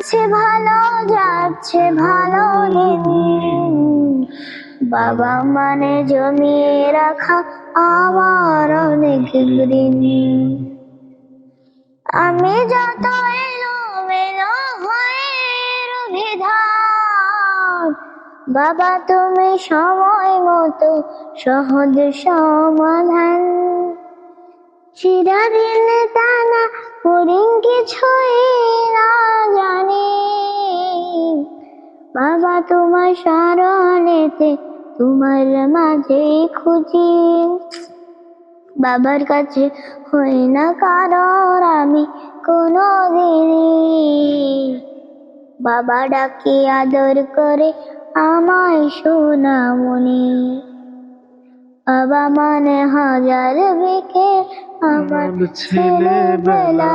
যাচ্ছে ভালো যাচ্ছে ভালো দিন। বাবা মানে জমিয়ে রাখা আমার অনেক ঋণ আমি যত এলো হয়ে বাবা তুমি সময় মতো সহজ সমাধান। চিরদিন টানা পুরিং কিছুই বাবা তোমার স্মরণেতে তোমার মাঝে খুঁজি। বাবার কাছে হই না কারণ আমি কোনো দিনই বাবা ডাকে আদর করে আমায় সোনামণি। বাবা মানে হাজার বেকে আমার ছেলেবেলা।